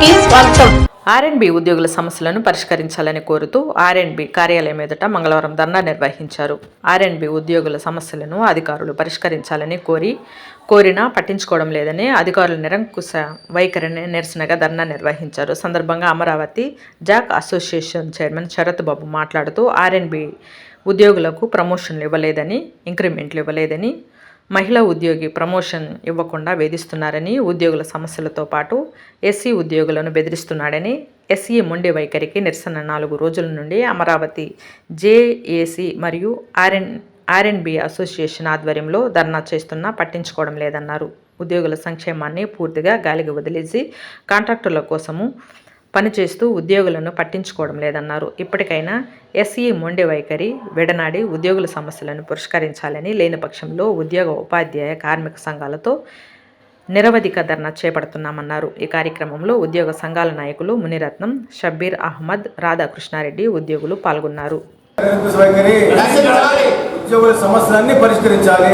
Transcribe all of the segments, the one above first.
కి స్వాగతం. ఆర్ఎండ్బి ఉద్యోగుల సమస్యలను పరిష్కరించాలని కోరుతూ ఆర్ఎండ్బి కార్యాలయం ఎదుట మంగళవారం ధర్నా నిర్వహించారు. ఆర్ఎండ్బి ఉద్యోగుల సమస్యలను అధికారులు పరిష్కరించాలని కోరి కోరినా పట్టించుకోవడం లేదని అధికారులు నిరంకుశ వైఖరిని నిరసనగా ధర్నా నిర్వహించారు. సందర్భంగా Amaravati JAC association chairman Sharath Babu మాట్లాడుతూ ఆర్ఎండ్బి ఉద్యోగులకు ప్రమోషన్లు ఇవ్వలేదని ఇంక్రిమెంట్లు ఇవ్వలేదని మహిళా ఉద్యోగి ప్రమోషన్ ఇవ్వకుండా వేధిస్తున్నారని ఉద్యోగుల సమస్యలతో పాటు ఎస్సీ ఉద్యోగులను బెదిరిస్తున్నాడని ఎస్సీ మొండి వైఖరికి నిరసన నాలుగు రోజుల నుండి అమరావతి జేఏసీ మరియు ఆర్ఎన్ ఆర్ఎన్బి అసోసియేషన్ ఆధ్వర్యంలో ధర్నా చేస్తున్నా పట్టించుకోవడం లేదన్నారు. ఉద్యోగుల సంక్షేమాన్ని పూర్తిగా గాలికి వదిలేసి కాంట్రాక్టుల కోసము పనిచేస్తూ ఉద్యోగులను పట్టించుకోవడం లేదన్నారు. ఇప్పటికైనా ఎస్ఈ మొండి వైఖరి విడనాడి ఉద్యోగుల సమస్యలను పరిష్కరించాలని లేని పక్షంలో ఉద్యోగ ఉపాధ్యాయ కార్మిక సంఘాలతో నిరవధిక ధర్నా చేపడుతున్నామన్నారు. ఈ కార్యక్రమంలో ఉద్యోగ సంఘాల నాయకులు మునిరత్నం షబ్బీర్ అహ్మద్ రాధాకృష్ణారెడ్డి ఉద్యోగులు పాల్గొన్నారు. ఉద్యోగుల సమస్యలన్నీ పరిష్కరించాలి.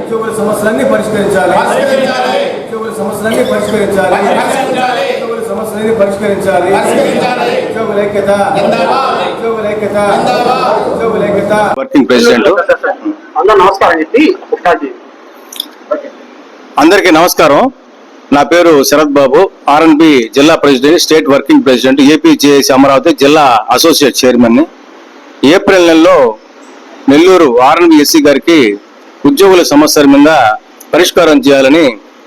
ఉద్యోగుల సమస్యలన్నీ పరిష్కరించాలి. ఉద్యోగుల సమస్యలన్నీ పరిష్కరించాలి. ఉద్యోగుల సమస్యలన్నీ పరిష్కరించాలి. ఉద్యోగుల ఐక్యత ఉద్యోగుల ఐక్యత ఉద్యోగుల ఐక్యత వర్కింగ్ ప్రెసిడెంట్. అందరూ నమస్కారం చెప్పి స్టార్ట్ చేయండి అందరికీ నమస్కారం. నా పేరు శరత్ బాబు. ఆర్ఎన్బి జిల్లా president state working president APJAC Amaravati జిల్లా అసోసియేట్ చైర్మన్. ని ఏప్రిల్ నెలలో నెల్లూరు ఆర్ఎన్బి ఎస్సీ గారికి ఉద్యోగుల సమస్యల మీద పరిష్కారం చేయాలని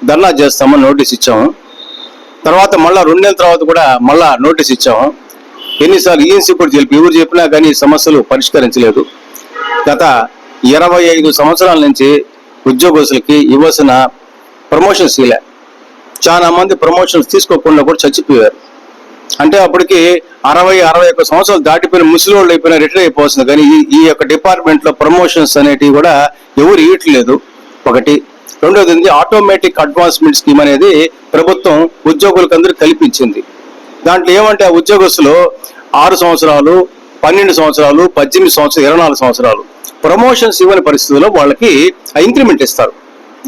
ధర్నా చేస్తామని నోటీస్ ఇచ్చాము. తర్వాత మళ్ళా రెండు నెలల తర్వాత కూడా మళ్ళా నోటీస్ ఇచ్చాము ఎన్నిసార్లు ఈఎన్సీ కూడా తెలిపి ఎవరు చెప్పినా కానీ సమస్యలు పరిష్కరించలేదు. గత ఇరవై ఐదు సంవత్సరాల నుంచి ఉద్యోగస్తులకి ఇవ్వాల్సిన ప్రమోషన్స్ ఇలా చాలా మంది ప్రమోషన్స్ తీసుకోకుండా కూడా చచ్చిపోయారు. అంటే అప్పటికి అరవై అరవై ఒక్క సంవత్సరాలు దాటిపోయిన ముసలివాళ్ళు అయిపోయిన అయిపోయినా రిటైర్ అయిపోతుంది కానీ ఈ ఈ యొక్క డిపార్ట్మెంట్లో ప్రమోషన్స్ అనేటివి కూడా ఎవరు ఇవ్వట్లేదు ఒకటి రెండోది ఉంది ఆటోమేటిక్ అడ్వాన్స్మెంట్ స్కీమ్ అనేది ప్రభుత్వం ఉద్యోగులకందరూ కల్పించింది. దాంట్లో ఏమంటే ఆ ఉద్యోగస్తులు ఆరు సంవత్సరాలు పన్నెండు సంవత్సరాలు పద్దెనిమిది సంవత్సరాలు ఇరవై నాలుగు సంవత్సరాలు ప్రమోషన్స్ ఇవ్వని పరిస్థితుల్లో వాళ్ళకి ఇంక్రిమెంట్ ఇస్తారు.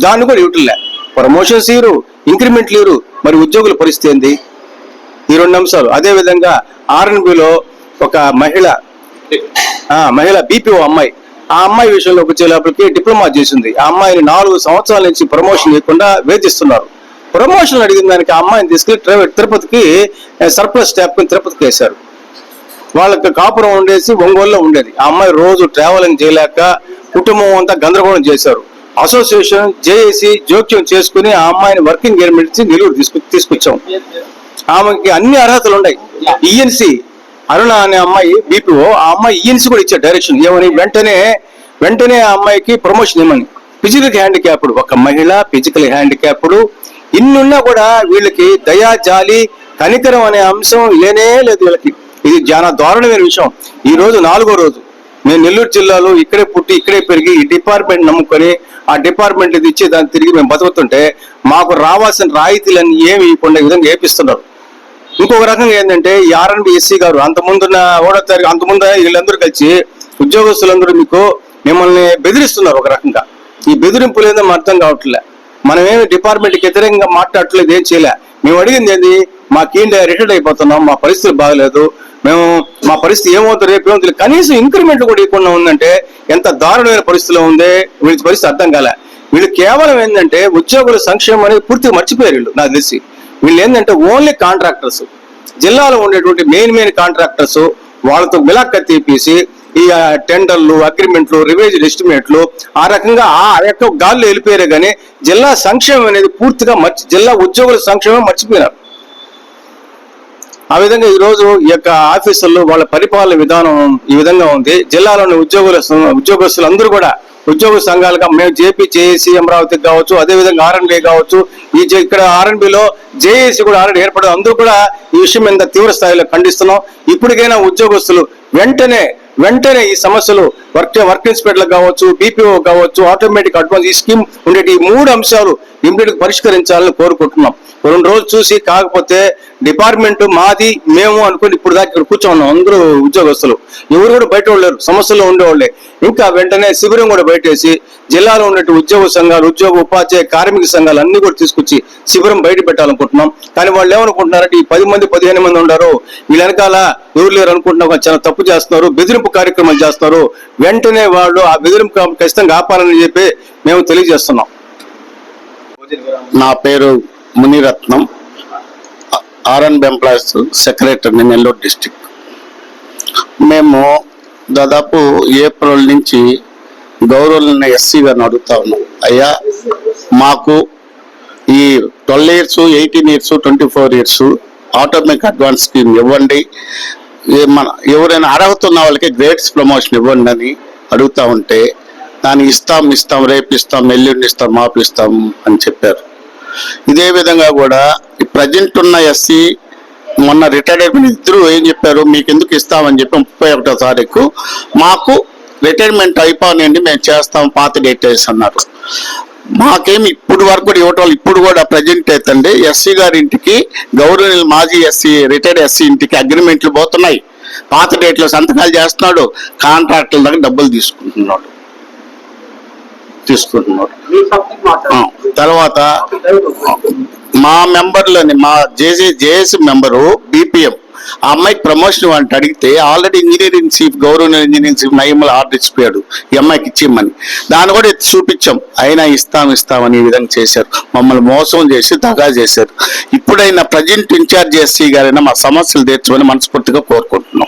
దాన్ని కూడా ఇవ్వట్లే ప్రమోషన్స్ ఇవ్వరు ఇంక్రిమెంట్ లేరు మరి ఉద్యోగుల పరిస్థితి ఏంది? ఈ రెండు అంశాలు. అదేవిధంగా ఆర్ఎన్బిలో ఒక మహిళ మహిళ బీపీఓ అమ్మాయి ఆ అమ్మాయి విషయంలోకి వచ్చేటప్పటికి డిప్లొమా చేసింది. ఆ అమ్మాయిని నాలుగు సంవత్సరాల నుంచి ప్రమోషన్ ఇవ్వకుండా వేధిస్తున్నారు. ప్రమోషన్ అడిగిన దానికి ఆ అమ్మాయిని తీసుకెళ్ళి ట్రై- తిరుపతికి సర్ప్లస్ స్టాఫ్ తిరుపతికి వేశారు. వాళ్ళకి కాపురం ఉండేసి ఒంగోలులో ఉండేది. ఆ అమ్మాయి రోజు ట్రావెలింగ్ చేయలేక కుటుంబం అంతా గందరగోళం చేశారు. అసోసియేషన్ జేఏసీ జోక్యం చేసుకుని ఆ అమ్మాయిని వర్కింగ్ గవర్నమెంట్ నుంచి తీసుకు తీసుకొచ్చాం. ఆమెకి అన్ని అర్హతలు ఉన్నాయి. ఈఎన్సీ అరుణ అనే అమ్మాయి బీపీఓ ఆ అమ్మాయి ఈఎన్సీ కూడా ఇచ్చారు డైరెక్షన్ ఏమని? వెంటనే వెంటనే ఆ అమ్మాయికి ప్రమోషన్ ఇవ్వమని. ఫిజికల్ హ్యాండిక్యాప్డ్ ఒక మహిళ ఫిజికల్ హ్యాండిక్యాప్డ్ ఇన్నున్నా కూడా వీళ్ళకి దయా జాలి కనికరం అనే అంశం లేనే లేదు వీళ్ళకి. ఇది చాలా దారుణమైన విషయం. ఈ రోజు నాలుగో రోజు. మేము నెల్లూరు జిల్లాలో ఇక్కడే పుట్టి ఇక్కడే పెరిగి ఈ డిపార్ట్మెంట్ నమ్ముకొని ఆ డిపార్ట్మెంట్ ఇది ఇచ్చి దాన్ని తిరిగి మేము బతుకుతుంటే మాకు రావాల్సిన రాయితీలన్నీ ఏమి ఇవ్వకుండా ఈ విధంగా ఏపిస్తున్నారు. ఇంకొక రకంగా ఏంటంటే ఈ ఆర్ఎన్బి ఎస్సీ గారు అంత ముందున్న ఓడో తారీఖు అంత ముందు వీళ్ళందరూ కలిసి ఉద్యోగస్తులందరూ మీకు మిమ్మల్ని బెదిరిస్తున్నారు ఒక రకంగా. ఈ బెదిరింపులు ఏందో అర్థం కావట్లే. మనమేమి డిపార్ట్మెంట్కి వ్యతిరేకంగా మాట్లాడట్లేదు ఏం చేయలే. మేము అడిగింది ఏంది? మాకేంటి రిటైర్డ్ అయిపోతున్నాం మా పరిస్థితి బాగలేదు. మేము మా పరిస్థితి ఏమవుతుంది రేపు ఏమవుతుంది కనీసం ఇంక్రిమెంట్ కూడా ఇవ్వకుండా ఉందంటే ఎంత దారుణమైన పరిస్థితిలో ఉంది వీళ్ళ పరిస్థితి అర్థం కాలే. వీళ్ళు కేవలం ఏంటంటే ఉద్యోగుల సంక్షేమం అనేది పూర్తిగా మర్చిపోయారు వీళ్ళు నాకు తెలిసి. వీళ్ళు ఏంటంటే ఓన్లీ కాంట్రాక్టర్స్. జిల్లాలో ఉండేటువంటి మెయిన్ మెయిన్ కాంట్రాక్టర్స్ వాళ్ళతో మిలాక్క తీపేసి ఈ టెండర్లు అగ్రిమెంట్లు రివేజ్ ఎస్టిమేట్లు ఆ రకంగా ఆ యొక్క గాల్లో వెళ్ళిపోయారు కానీ జిల్లా సంక్షేమం అనేది పూర్తిగా మర్చి జిల్లా ఉద్యోగుల సంక్షేమం మర్చిపోయినారు. ఆ విధంగా ఈరోజు ఈ యొక్క ఆఫీసుల్లో వాళ్ళ పరిపాలన విధానం ఈ విధంగా ఉంది. జిల్లాలోని ఉద్యోగుల ఉద్యోగస్తులు అందరూ కూడా ఉద్యోగ సంఘాలుగా మేము జేపీ జేఏసీ అమరావతికి కావచ్చు అదే విధంగా ఆర్ఎన్బి కావచ్చు. ఈ జే- ఇక్కడ ఆర్ఎన్బిలో జేఏసీ కూడా ఆల్రెడీ ఏర్పడదు. అందరూ కూడా ఈ విషయం మీద తీవ్ర స్థాయిలో ఖండిస్తున్నాం. ఇప్పటికైనా ఉద్యోగస్తులు వెంటనే వెంటనే ఈ సమస్యలు వర్క్ వర్క్ ఇన్స్పెక్టర్లకు కావచ్చు బీపీఓ కావచ్చు ఆటోమేటిక్ అడ్వాన్స్ ఈ స్కీమ్ ఉండే ఈ మూడు అంశాలు ఇమ్మీడియట్ పరిష్కరించాలని కోరుకుంటున్నాం. రెండు రోజులు చూసి కాకపోతే డిపార్ట్మెంట్ మాది మేము అనుకుని ఇప్పుడు దాకా ఇక్కడ కూర్చోన్నాం అందరూ ఉద్యోగస్తులు. ఎవరు కూడా బయట వాళ్ళు లేరు. సమస్యల్లో ఉండేవాళ్ళే. ఇంకా వెంటనే శిబిరం కూడా బయటేసి జిల్లాలో ఉన్నట్టు ఉద్యోగ సంఘాలు ఉద్యోగ ఉపాధ్యాయ కార్మిక సంఘాలు అన్ని కూడా తీసుకొచ్చి శిబిరం బయట పెట్టాలనుకుంటున్నాం. కానీ వాళ్ళు ఏమనుకుంటున్నారంటే ఈ పది మంది పదిహేను మంది ఉన్నారు వీళ్ళ వెనకాల ఎవరు లేరు అనుకుంటున్నా. చాలా తప్పు చేస్తున్నారు. బెదిరింపు కార్యక్రమాలు చేస్తున్నారు. వెంటనే వాళ్ళు ఆ బెదిరింపు ఖచ్చితంగా ఆపాలని చెప్పి మేము తెలియజేస్తున్నాం. నా పేరు Muniratnam. RN employees secretary Nellore district మేము దాదాపు ఏప్రిల్ నుంచి గౌరవులను ఎస్సీ గారిని అడుగుతా ఉన్నాం. అయ్యా మాకు ఈ twelve years eighteen years twenty four years automatic advance scheme ఇవ్వండి. ఏ మన ఎవరైనా అర్హత ఉన్న వాళ్ళకి గ్రేడ్స్ ప్రమోషన్ ఇవ్వండి అని అడుగుతా ఉంటే దాన్ని ఇస్తాం ఇస్తాం రేపు ఇస్తాం ఎల్లుండి ఇస్తాం మాపు ఇస్తాం అని చెప్పారు. ఇదే విధంగా కూడా ప్రజెంట్ ఉన్న ఎస్సీ మొన్న రిటైర్డ్ అయిపోయిన ఇద్దరు ఏం చెప్పారు? మీకు ఎందుకు ఇస్తామని చెప్పి ముప్పై ఒకటో తారీఖు మాకు రిటైర్మెంట్ అయిపోనండి మేము చేస్తాం పాత డేట్ అన్నారు మాకేమి ఇప్పుడు వరకు కూడా ఇవ్వటం వల్ల ఇప్పుడు కూడా ప్రజెంట్ అవుతుంది ఎస్సీ గారి ఇంటికి గౌరవ మాజీ ఎస్సీ రిటైర్డ్ ఎస్సీ ఇంటికి అగ్రిమెంట్లు పోతున్నాయి. పాత డేట్లో సంతకాలు చేస్తున్నాడు కాంట్రాక్టుల దగ్గర డబ్బులు తీసుకుంటున్నాడు. మాట్లాడండి. తర్వాత మా మెంబర్లోని మా జేజే జేఎస్ మెంబరు బీపీఎం ఆ అమ్మాయికి ప్రమోషన్ అంటే అడిగితే ఆల్రెడీ ఇంజనీరింగ్ చీఫ్ గౌరవ ఇంజనీరింగ్ చీఫ్ నయమల ఆర్డర్ ఇచ్చిపోయాడు ఈ అమ్మాయికి ఇచ్చిమ్మని దాన్ని కూడా ఎత్తి చూపించాం. అయినా ఇస్తాం ఇస్తామని ఈ విధంగా చేశారు. మమ్మల్ని మోసం చేసి దగా చేశారు. ఇప్పుడైనా ప్రజెంట్ ఇన్ఛార్జ్ ఎస్సీ గారైనా మా సమస్యలు తీర్చమని మనస్ఫూర్తిగా కోరుకుంటున్నాం.